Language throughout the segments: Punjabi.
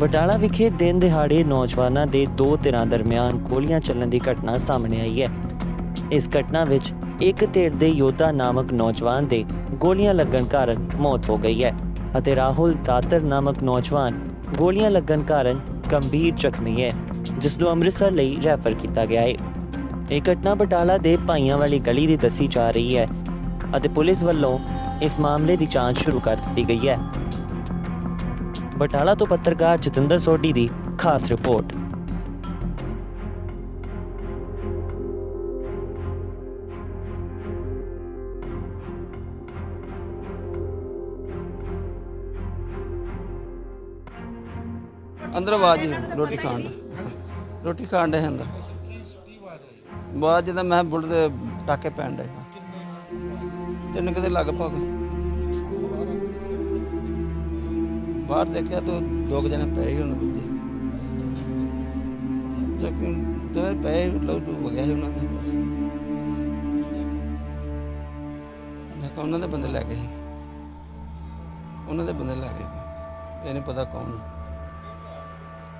ਬਟਾਲਾ ਵਿਖੇ ਦਿਨ ਦਿਹਾੜੇ ਨੌਜਵਾਨਾਂ ਦੇ ਦੋ ਧਿਰਾਂ ਦਰਮਿਆਨ ਗੋਲੀਆਂ ਚੱਲਣ ਦੀ ਘਟਨਾ ਸਾਹਮਣੇ ਆਈ ਹੈ। ਇਸ ਘਟਨਾ ਵਿੱਚ ਇੱਕ ਧਿਰ ਦੇ ਯੋਧਾ ਨਾਮਕ ਨੌਜਵਾਨ ਦੇ ਗੋਲੀਆਂ ਲੱਗਣ ਕਾਰਨ ਮੌਤ ਹੋ ਗਈ ਹੈ ਅਤੇ ਰਾਹੁਲ ਦਾਤਰ ਨਾਮਕ ਨੌਜਵਾਨ ਗੋਲੀਆਂ ਲੱਗਣ ਕਾਰਨ ਗੰਭੀਰ ਜ਼ਖਮੀ ਹੈ, ਜਿਸ ਨੂੰ ਅੰਮ੍ਰਿਤਸਰ ਲਈ ਰੈਫਰ ਕੀਤਾ ਗਿਆ ਹੈ। ਇਹ ਘਟਨਾ ਬਟਾਲਾ ਦੇ ਭਾਈਆਂ ਵਾਲੀ ਗਲੀ ਦੀ ਦੱਸੀ ਜਾ ਰਹੀ ਹੈ ਅਤੇ ਪੁਲਿਸ ਵੱਲੋਂ ਇਸ ਮਾਮਲੇ ਦੀ ਜਾਂਚ ਸ਼ੁਰੂ ਕਰ ਦਿੱਤੀ ਗਈ ਹੈ। ਬਟਾਲਾ ਤੋਂ ਪੱਤਰਕਾਰ ਜਤਿੰਦਰ ਸੋਢੀ ਦੀ ਖਾਸ ਰਿਪੋਰਟ। ਅੰਦਰ ਆਵਾਜ਼ ਰੋਟੀ ਖਾਣ ਰੋਟੀ ਖਾਣ ਦੇ ਅੰਦਰ। ਬਾਅਦ ਜਦੋਂ ਮੈਂ ਬੁੱਢ ਦੇ ਟਾਕੇ ਪੈਣ ਦੇ ਤੈਨੂੰ ਕਿਤੇ ਲੱਗ ਬਾਹਰ ਦੇਖਿਆ ਤਾਂ ਦੋ ਕੁ ਜਣੇ ਪਏ ਹੀ ਉਹਨਾਂ ਦੇ ਲੇਕਿਨ ਦੋ ਪਏ ਲੋ ਹੋ ਗਿਆ ਉਹਨਾਂ ਦੇ। ਬਸ ਮੈਂ ਕਿਹਾ ਉਹਨਾਂ ਦੇ ਬੰਦੇ ਲੈ ਗਏ ਉਹਨਾਂ ਦੇ ਬੰਦੇ ਲੈ ਗਏ। ਇਹ ਪਤਾ ਕੌਣ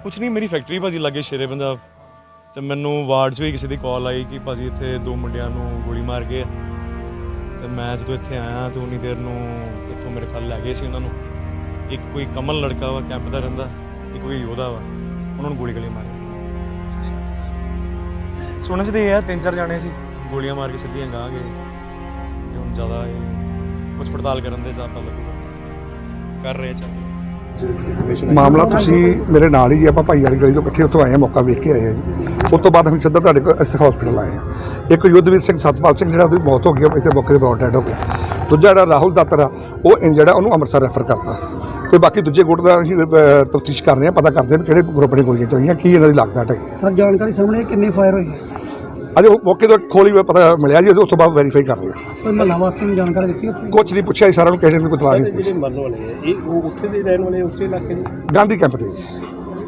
ਕੁਛ ਨਹੀਂ, ਮੇਰੀ ਫੈਕਟਰੀ ਭਾਜੀ ਲੱਗੇ ਸ਼ੇਰੇ ਬੰਦਾ। ਤੇ ਮੈਨੂੰ ਵਾਰਡ 'ਚ ਵੀ ਕਿਸੇ ਦੀ ਕਾਲ ਆਈ ਕਿ ਭਾਜੀ ਇੱਥੇ ਦੋ ਮੁੰਡਿਆਂ ਨੂੰ ਗੋਲੀ ਮਾਰ ਗਏ ਤੇ ਮੈਂ ਜਦੋਂ ਇੱਥੇ ਆਇਆ, ਤੇ ਉਨੀ ਦੇਰ ਨੂੰ ਇੱਥੋਂ ਮੇਰੇ ਖਿਆਲ ਲੈ ਗਏ ਸੀ ਉਹਨਾਂ ਨੂੰ। ਇੱਕ ਕੋਈ ਕਮਲ ਲੜਕਾ ਵਾ ਕੈਂਪ ਦਾ ਰਹਿੰਦਾ ਇੱਕ ਕੋਈ ਯੋਧਾ ਵਾ ਉਹਨਾਂ ਨੂੰ ਗੋਲੀ ਗਲੀ ਮਾਰੀ ਸੁਣਨ ਚ ਤੇ ਇਹ ਆ ਤਿੰਨ ਚਾਰ ਜਾਣੇ ਸੀ। ਗੋਲੀਆਂ ਮਾਰ ਕੇ ਸਿੱਧੀਆਂ ਗਾਂ ਗਏ ਕਿ ਹੁਣ ਜ਼ਿਆਦਾ ਇਹ ਪੁੱਛ ਪੜਤਾਲ ਕਰਨ ਦੇ ਜਾਂ ਪਤਾ ਲੱਗੂਗਾ ਕਰ ਰਹੇ ਚੱਲ। ਮਾਮਲਾ ਤੁਸੀਂ ਮੇਰੇ ਨਾਲ ਹੀ ਜੀ ਆਪਾਂ ਭਾਈ ਵਾਲੀ ਗਲੀ ਤੋਂ ਇਕੱਠੇ ਉੱਥੋਂ ਆਏ ਹਾਂ ਮੌਕਾ ਵੇਖ ਕੇ ਆਏ ਹਾਂ ਜੀ। ਉਸ ਤੋਂ ਬਾਅਦ ਅਸੀਂ ਸਿੱਧਾ ਤੁਹਾਡੇ ਕੋਲ ਇਸ ਹਸਪੀਟਲ ਆਏ ਹਾਂ ਇੱਕ ਯੁੱਧਵੀਰ ਸਿੰਘ ਸਤਪਾਲ ਸਿੰਘ ਜਿਹੜਾ ਉਹਦੀ ਮੌਤ ਹੋ ਗਈ ਉਹ ਇੱਥੇ ਮੌਕੇ ਤੇ ਡੈਡ ਹੋ ਗਿਆ। ਦੂਜਾ ਜਿਹੜਾ ਰਾਹੁਲ ਦਾਤਰ ਆ ਉਹ ਆ ਉਹਨੂੰ ਅੰਮ੍ਰਿਤਸਰ ਰੈਫਰ ਕਰਤਾ। ਤੇ ਬਾਕੀ ਦੂਜੇ ਗੁੱਟ ਦਾ ਅਸੀਂ ਤਫਤੀਸ਼ ਕਰ ਰਹੇ ਹਾਂ ਪਤਾ ਕਰਦੇ ਹਾਂ ਕਿਹੜੇ ਗਰੁੱਪ ਨੇ ਗੋਲੀਆਂ ਚਲਾਈਆਂ ਕੀ ਇਹਨਾਂ ਦੀ ਲਾਗਦਾਟ ਹੈਗੀ ਸਰ ਜਾਣਕਾਰੀ ਸਾਹਮਣੇ ਕਿੰਨੇ ਫਾਇਰ ਹੋਏ ਅਜੇ ਉਹ ਮੌਕੇ ਤੋਂ ਖੋਲੀ ਹੋਈ ਪਤਾ ਮਿਲਿਆ ਜੀ ਉਸ ਤੋਂ ਬਾਅਦ ਵੈਰੀਫਾਈ ਕਰ ਰਹੇ ਹਾਂ। ਕੋਈ ਮਹੱਲਾ ਵਾਸੀਆਂ ਨੂੰ ਜਾਣਕਾਰੀ ਦਿੱਤੀ ਉੱਥੇ? ਕੁਛ ਨਹੀਂ ਪੁੱਛਿਆ ਜੀ ਸਾਰਿਆਂ ਨੂੰ ਕਿਸੇ ਨੇ ਕੋਈ ਤਲਾਹ ਨਹੀਂ ਦਿੱਤੀ। ਜਿਹੜੇ ਮਰਨ ਵਾਲੇ ਆ ਇਹ ਉਹ ਉੱਥੇ ਦੇ ਰਹਿਣ ਵਾਲੇ ਉਸੇ ਇਲਾਕੇ ਦੇ? ਗਾਂਧੀ ਕੈਂਪ ਤੇ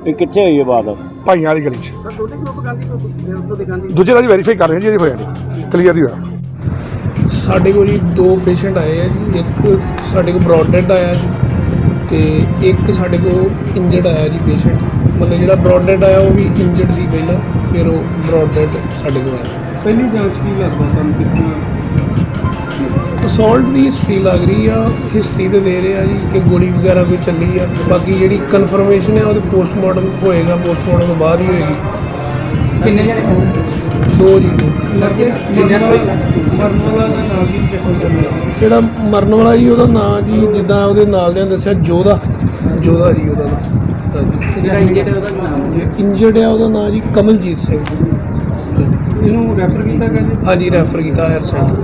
ਇਹ ਕਿੱਥੇ ਹੋਈ ਹੈ ਬਾਤ? ਭਾਈਆਂ ਵਾਲੀ ਗਲੀ 'ਚ। ਦੋਨੇ ਗਰੁੱਪ ਗਾਂਧੀ ਉੱਥੋਂ ਦੇ ਗਾਂਧੀ। ਦੂਜੇ ਦਾ ਜੀ ਵੈਰੀਫਾਈ ਕਰ ਰਹੇ ਹਾਂ ਜੀ ਇਹਦੇ ਹੋਇਆ ਨਹੀਂ। ਕਲੀਅਰ ਹੀ ਹੋਇਆ। ਸਾਡੇ ਕੋਲ ਜੀ ਦੋ ਪੇਸ਼ੈਂਟ ਆਏ ਆ ਜੀ ਇੱਕ ਸਾਡੇ ਕੋਲ ਬ੍ਰੌਡਡ ਆਇਆ ਜੀ ਤੇ ਇੱਕ ਸਾਡੇ ਕੋਲ ਇੰਜਰਡ ਆਇਆ ਜੀ ਪੇਸ਼ੈਂਟ ਮਤਲਬ ਜਿਹੜਾ ਬ੍ਰੌਡਡ ਆਇਆ ਉਹ ਵੀ ਇੰਜਰਡ ਸੀ ਪਹਿਲਾਂ ਫਿਰ ਉਹ ਬ੍ਰੌਡਡ ਸਾਡੇ ਕੋਲ ਆਇਆ। ਪਹਿਲੀ ਜਾਂਚ ਕੀ ਲੱਗਦਾ ਤੁਹਾਨੂੰ ਕਿਸ ਅਸੌਲਟ ਦੀ ਹਿਸਟਰੀ ਲੱਗ ਰਹੀ ਆ ਹਿਸਟਰੀ ਤੇ ਦੇ ਰਹੇ ਆ ਜੀ ਕਿ ਗੋਲੀ ਵਗੈਰਾ ਕੋਈ ਚੱਲੀ ਆ। ਬਾਕੀ ਜਿਹੜੀ ਕਨਫਰਮੇਸ਼ਨ ਹੈ ਉਹਦੇ ਪੋਸਟਮਾਰਟਮ ਹੋਏਗਾ ਪੋਸਟਮਾਰਟਮ ਤੋਂ ਬਾਅਦ ਹੀ ਹੋਏਗੀ। ਕਿੰਨੇ ਜਣੇ ਦੋ ਜੀ। ਲੱਗੇ ਜਿੱਦਾਂ ਮਰਨ ਵਾਲਾ ਦਾ ਨਾਮ ਵੀ ਕਿਹੋ ਜਿਹਾ ਜਿਹੜਾ ਮਰਨ ਵਾਲਾ ਜੀ ਉਹਦਾ ਨਾਂ ਜੀ ਜਿੱਦਾਂ ਉਹਦੇ ਨਾਲ ਦੇ ਦੱਸਿਆ ਜੋਧਾ। ਜੋਧਾ ਜੀ ਉਹਦਾ ਨਾਂ। ਹਾਂਜੀ। ਜਿਹੜਾ ਇੰਜਰਡ ਉਹਦਾ ਨਾਮ ਜੇ ਇੰਜਰਡ ਆ ਉਹਦਾ ਨਾਂ ਜੀ ਕਮਲਜੀਤ ਸਿੰਘ। ਇਹਨੂੰ ਰੈਫਰ ਕੀਤਾ ਗਿਆ ਜੀ? ਹਾਂਜੀ ਰੈਫਰ ਕੀਤਾ ਹਾਇਰ ਸੈਂਟਰ